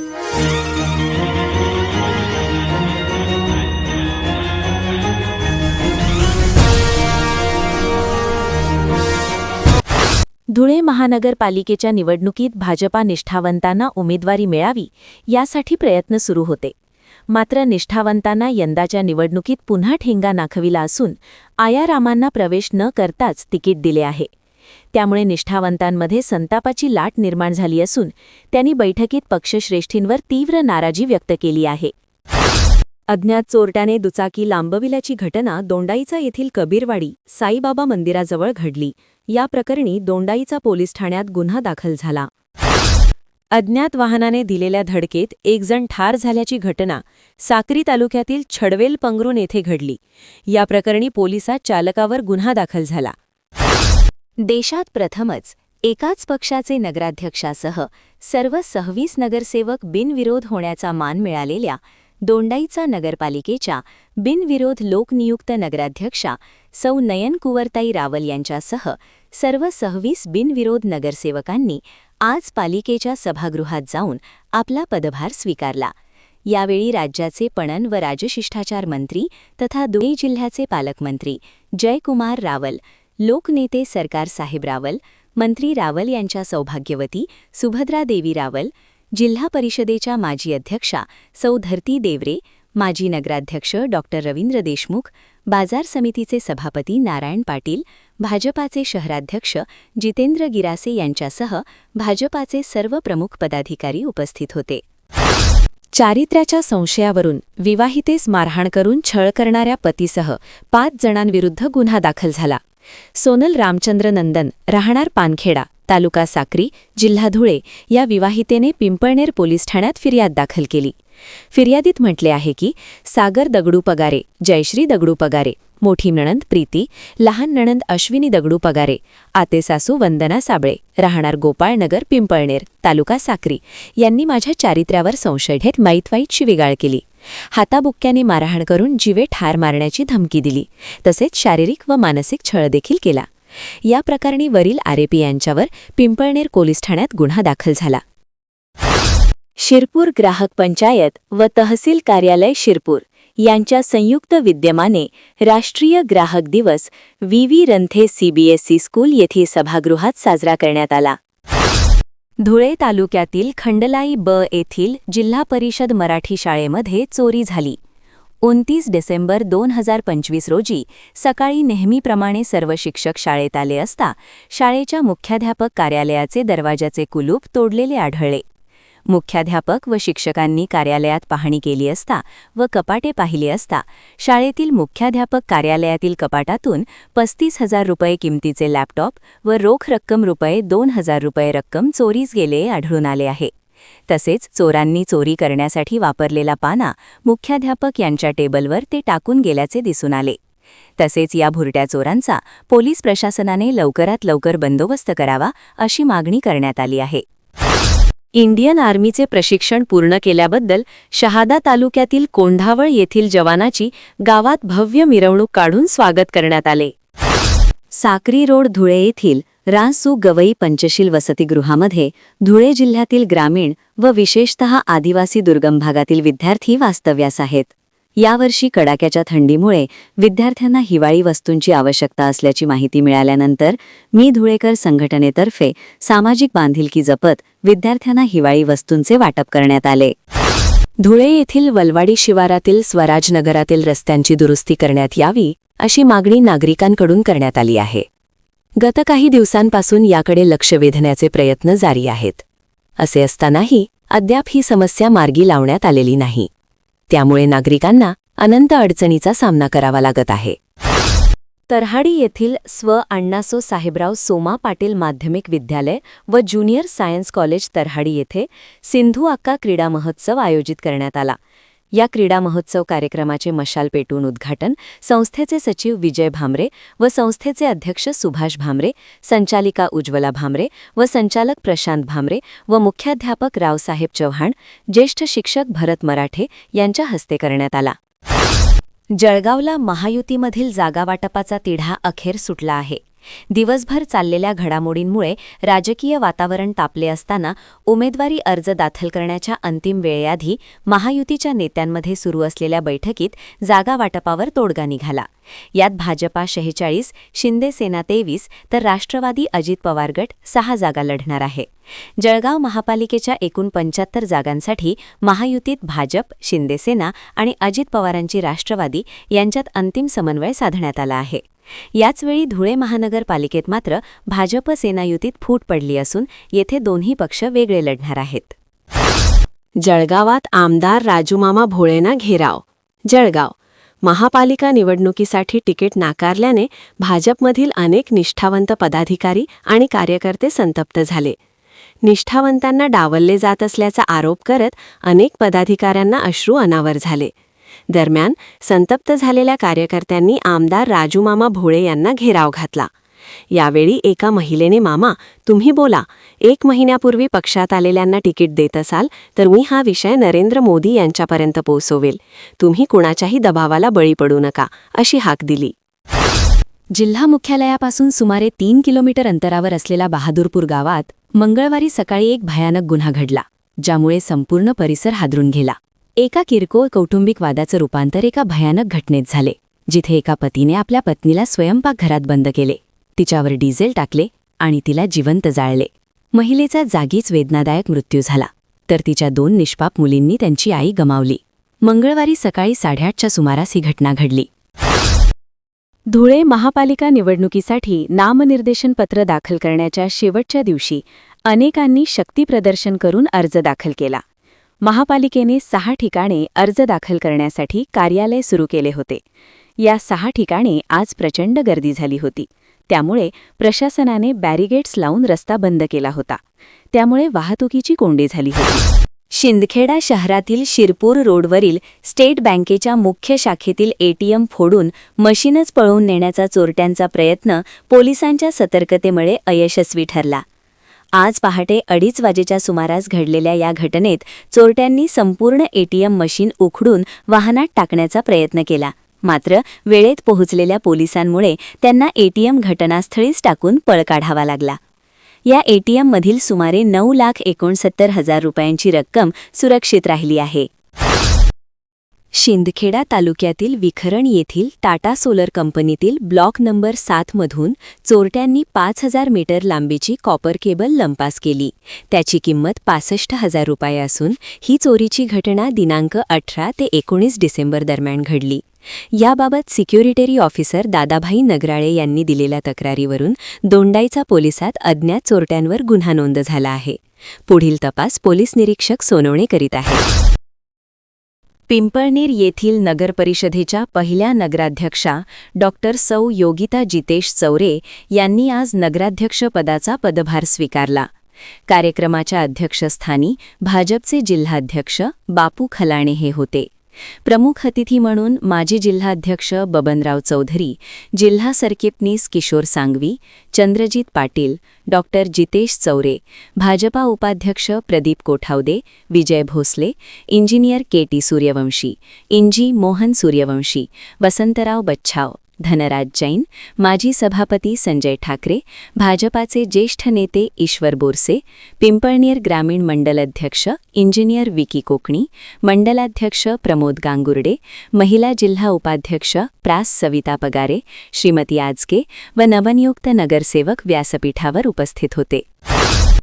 धुळे महानगरपालिकेच्या निवडणुकीत भाजपा निष्ठावंतांना उमेदवारी मिळावी यासाठी प्रयत्न सुरू होते. मात्र निष्ठावंतांना यंदाच्या निवडणुकीत पुन्हा ठेंगा नाखविला असून आयारामांना प्रवेश न करताच तिकीट दिले आहे. त्यामुळे निष्ठावंतांमध्ये संतापाची लाट निर्माण झाली असून त्यांनी बैठकीत पक्षश्रेष्ठींवर तीव्र नाराजी व्यक्त केली आहे. अज्ञात चोरट्याने दुचाकी लांबविल्याची घटना दोंडाईचा येथील कबीरवाडी साईबाबा मंदिराजवळ घडली. या प्रकरणी दोंडाईचा पोलीस ठाण्यात गुन्हा दाखल झाला. अज्ञात वाहनाने दिलेल्या धडकेत एकजण ठार झाल्याची घटना साक्री तालुक्यातील छडवेल पंगरून येथे घडली. या प्रकरणी पोलिसात चालकावर गुन्हा दाखल झाला. देशात प्रथमच एकाच पक्षाचे नगराध्यक्षासह सर्व सव्वीस नगरसेवक बिनविरोध होण्याचा मान मिळालेल्या दोंडाईचा नगरपालिकेच्या बिनविरोध लोकनियुक्त नगराध्यक्षा सौ नयन कुंवरताई रावल यांच्यासह सर्व सव्वीस बिनविरोध नगरसेवकांनी आज पालिकेच्या सभागृहात जाऊन आपला पदभार स्वीकारला. यावेळी राज्याचे पणन व राजशिष्टाचार मंत्री तथा धुळे जिल्ह्याचे पालकमंत्री जयकुमार रावल लोकनेते सरकार साहेब रावल मंत्री रावल यांच्या सौभाग्यवती सुभद्रा देवी रावल जिल्हा परिषदेच्या माजी अध्यक्षा सौ धरती देवरे माजी नगराध्यक्ष डॉ. रवींद्र देशमुख बाजार समितीचे सभापती नारायण पाटील भाजपाचे शहराध्यक्ष जितेंद्र गिरासे यांच्यासह भाजपाचे सर्व प्रमुख पदाधिकारी उपस्थित होते. चारित्र्याच्या संशयावरून विवाहितेस मारहाण करून छळ करणाऱ्या पतीसह पाच जणांविरुद्ध गुन्हा दाखल झाला. सोनल रामचंद्र नंदन राहणार पानखेडा तालुका साक्री जिल्हा धुळे या विवाहितेने पिंपळनेर पोलीस ठाण्यात फिर्याद दाखल केली. फिर्यादीत म्हटले आहे की सागर दगडू पगारे जयश्री दगडू पगारे मोठी नणंद प्रीती लहान नणंद अश्विनी दगडू पगारे आते सासू वंदना साबळे राहणार गोपाळनगर पिंपळनेर तालुका साक्री यांनी माझ्या चारित्र्यावर संशय घेत माईतवाईत शिविगाळ केली. हाताबुक्क्याने मारहाण करून जीवे ठार मारण्याची धमकी दिली. तसेच शारीरिक व मानसिक छळ देखील केला. या प्रकरणी वरील आरेपी यांच्यावर पिंपळनेर पोलीस ठाण्यात गुन्हा दाखल झाला. शिरपूर ग्राहक पंचायत व तहसील कार्यालय शिरपूर यांच्या संयुक्त विद्यमाने राष्ट्रीय ग्राहक दिवस V V Ranthe CBSE school येथे सभागृहात साजरा करण्यात आला. धुळे तालुक्यातील खंडलाई ब येथील जिल्हा परिषद मराठी शाळेमध्ये चोरी झाली. उनतीस डिसेंबर दोन हजार पंचवीस रोजी सकाळी नेहमीप्रमाणे सर्व शिक्षक शाळेत आले असता शाळेच्या मुख्याध्यापक कार्यालयाचे दरवाजाचे कुलूप तोडलेले आढळले. मुख्याध्यापक व शिक्षकांनी कार्यालयात पाहणी केली असता व कपाटे पाहिली असता शाळेतील मुख्याध्यापक कार्यालयातील कपाटातून पस्तीस हजार रुपये किमतीचे लॅपटॉप व रोख रक्कम रुपये दोन हजार रुपये रक्कम चोरीस गेले आढळून आले आहे. तसेच चोरांनी चोरी करण्यासाठी वापरलेला पाना मुख्याध्यापक यांच्या टेबलवर ते टाकून गेल्याचे दिसून आले. तसेच या भुरट्या चोरांचा पोलीस प्रशासनाने लवकरात लवकर बंदोबस्त करावा अशी मागणी करण्यात आली आहे. इंडियन आर्मीचे प्रशिक्षण पूर्ण केल्याबद्दल शहादा तालुक्यातील कोंढावळ येथील जवानाची गावात भव्य मिरवणूक काढून स्वागत करण्यात आले. साक्री रोड धुळे येथील रासू गवई पंचशील वसतिगृहामध्ये धुळे जिल्ह्यातील ग्रामीण व विशेषतः आदिवासी दुर्गम भागातील विद्यार्थी वास्तव्यास आहेत. यावर्षी कडाक्याच्या थंडीमुळे विद्यार्थ्यांना हिवाळी वस्तूंची आवश्यकता असल्याची माहिती मिळाल्यानंतर मी धुळेकर संघटनेतर्फे सामाजिक बांधिलकी जपत विद्यार्थ्यांना हिवाळी वस्तूंचे वाटप करण्यात आले. धुळे येथील वलवाडी शिवारातील स्वराज नगरातील रस्त्यांची दुरुस्ती करण्यात यावी अशी मागणी नागरिकांकडून करण्यात आली आहे. गत काही दिवसांपासून याकडे लक्ष वेधण्याचे प्रयत्न जारी आहेत. असे असतानाही अद्याप ही समस्या मार्गी लावण्यात आलेली नाही. त्यामुळे नागरिकांना अनंत अडचणीचा सामना करावा लागत आहे. तरहाडी येथील स्व अण्णासो साहेबराव सोमा पाटील माध्यमिक विद्यालय व ज्युनियर सायन्स कॉलेज तरहाडी येथे सिंधू अक्का क्रीडा महोत्सव आयोजित करण्यात आला. या क्रीडा महोत्सव कार्यक्रमाचे मशाल पेटून उद्घाटन संस्थेचे सचिव विजय भामरे व संस्थेचे अध्यक्ष सुभाष भामरे संचालिका उज्ज्वला भामरे व संचालक प्रशांत भामरे व मुख्याध्यापक रावसाहेब चव्हाण ज्येष्ठ शिक्षक भरत मराठे यांच्या हस्ते करण्यात आला. जळगावला महायुतीमधील जागावाटपाचा तिढा अखेर सुटला आहे. दिवसभर चाललेल्या घडामोडींमुळे राजकीय वातावरण तापले असताना उमेदवारी अर्ज दाखल करण्याच्या अंतिम वेळेआधी महायुतीच्या नेत्यांमध्ये सुरू असलेल्या बैठकीत जागा वाटपावर तोडगा निघाला. यात भाजपा शेहेचाळीस शिंदे सेना तेवीस तर राष्ट्रवादी अजित पवार गट सहा जागा लढणार आहे. जळगाव महापालिकेच्या एकूण पंच्याहत्तर जागांसाठी महायुतीत भाजप शिंदेसेना आणि अजित पवारांची राष्ट्रवादी यांच्यात अंतिम समन्वय साधण्यात आला आहे. याचवेळी धुळे महानगरपालिकेत मात्र भाजप सेनायुतीत फूट पडली असून येथे दोन्ही पक्ष वेगळे लढणार आहेत. जळगावात आमदार राजूमामा भोळेना घेराव जळगाव. महापालिका निवडणुकीसाठी तिकीट नाकारल्याने भाजपमधील अनेक निष्ठावंत पदाधिकारी आणि कार्यकर्ते संतप्त झाले. निष्ठावंतांना डावलले जात असल्याचा आरोप करत अनेक पदाधिकाऱ्यांना अश्रू अनावर झाले. दरम्यान संतप्त झालेल्या कार्यकर्त्यांनी आमदार राजूमामा भोळे यांना घेराव घातला. यावेळी एका महिलेने मामा तुम्ही बोला. एक महिन्यापूर्वी पक्षात आलेल्यांना तिकीट देत असाल तर मी हा विषय नरेंद्र मोदी यांच्यापर्यंत पोहोचवेल. तुम्ही कुणाच्याही दबावाला बळी पडू नका अशी हाक दिली. जिल्हा मुख्यालयापासून सुमारे तीन किलोमीटर अंतरावर असलेल्या बहादूरपूर गावात मंगळवारी सकाळी एक भयानक गुन्हा घडला ज्यामुळे संपूर्ण परिसर हादरून गेला. एका किरकोळ कौटुंबिक वादाचं रूपांतर एका भयानक घटनेत झाले जिथे एका पतीने आपल्या पत्नीला स्वयंपाकघरात बंद केले. तिच्यावर डिझेल टाकले आणि तिला जिवंत जाळले. महिलेचा जागीच वेदनादायक मृत्यू झाला तर तिच्या दोन निष्पाप मुलींनी त्यांची आई गमावली. मंगळवारी सकाळी साडेआठच्या सुमारास ही घटना घडली. धुळे महापालिका निवडणुकीसाठी नामनिर्देशन पत्र दाखल करण्याच्या शेवटच्या दिवशी अनेकांनी शक्तीप्रदर्शन करून अर्ज दाखल केला. महापालिकेने सहा ठिकाणी अर्ज दाखल करण्यासाठी कार्यालय सुरू केले होते. या सहा ठिकाणी आज प्रचंड गर्दी झाली होती. त्यामुळे प्रशासनाने बॅरिगेट्स लावून रस्ता बंद केला होता. त्यामुळे वाहतुकीची कोंडी झाली होती. शिंदखेडा शहरातील शिरपूर रोडवरील स्टेट बँकेच्या मुख्य शाखेतील एटीएम फोडून मशीनच पळवून नेण्याचा चोरट्यांचा प्रयत्न पोलिसांच्या सतर्कतेमुळे अयशस्वी ठरला. आज पहाटे अडीच वाजेच्या सुमारास घडलेल्या या घटनेत चोरट्यांनी संपूर्ण एटीएम मशीन उखडून वाहनात टाकण्याचा प्रयत्न केला. मात्र वेळेत पोहोचलेल्या पोलिसांमुळे त्यांना एटीएम घटनास्थळीच टाकून पळ काढावा लागला. या एटीएममधील सुमारे नऊ लाख एकोणसत्तर हजार रुपयांची रक्कम सुरक्षित राहिली आहे. शिंदखेडा तालुक्यातील विखरण येथील टाटा सोलर कंपनीतील ब्लॉक नंबर सातमधून चोरट्यांनी पाच हजार मीटर लांबीची कॉपर केबल लंपास केली. त्याची किंमत पासष्ट हजार रुपये असून ही चोरीची घटना दिनांक अठरा ते एकोणीस डिसेंबर दरम्यान घडली. याबाबत सिक्युरिटरी ऑफिसर दादाभाई नगराळे यांनी दिलेल्या तक्रारीवरून दोंडाईचा पोलिसात अज्ञात चोरट्यांवर गुन्हा नोंद झाला आहे. पुढील तपास पोलीस निरीक्षक सोनवणे करीत आहेत. पिंपळनेर येथील नगरपरिषदेच्या पहिल्या नगराध्यक्षा डॉक्टर सौ योगिता जितेश चौरे यांनी आज नगराध्यक्षपदाचा पदभार स्वीकारला. कार्यक्रमाच्या अध्यक्षस्थानी भाजपचे जिल्हाध्यक्ष बापू खलाणे हे होते. प्रमुख अतिथी म्हणून माजी जिल्हाध्यक्ष बबनराव चौधरी जिल्हा सरचिटणीस किशोर सांगवी चंद्रजीत पाटील डॉक्टर जितेश चौरे भाजपा उपाध्यक्ष Pradeep Kothavade Vijay Bhosale engineer K T Suryavanshi इंजी मोहन सूर्यवंशी वसंतराव बच्छाव धनराज जैन माजी सभापती संजय ठाकरे भाजपाचे ज्येष्ठ नेते ईश्वर बोरसे पिंपळनेर ग्रामीण मंडल अध्यक्ष इंजिनियर विकी कोकणी मंडलाध्यक्ष प्रमोद गांगुर्डे महिला जिल्हा उपाध्यक्ष प्रास सविता पगारे श्रीमती आजके व नवनियुक्त नगरसेवक व्यासपीठावर उपस्थित होते.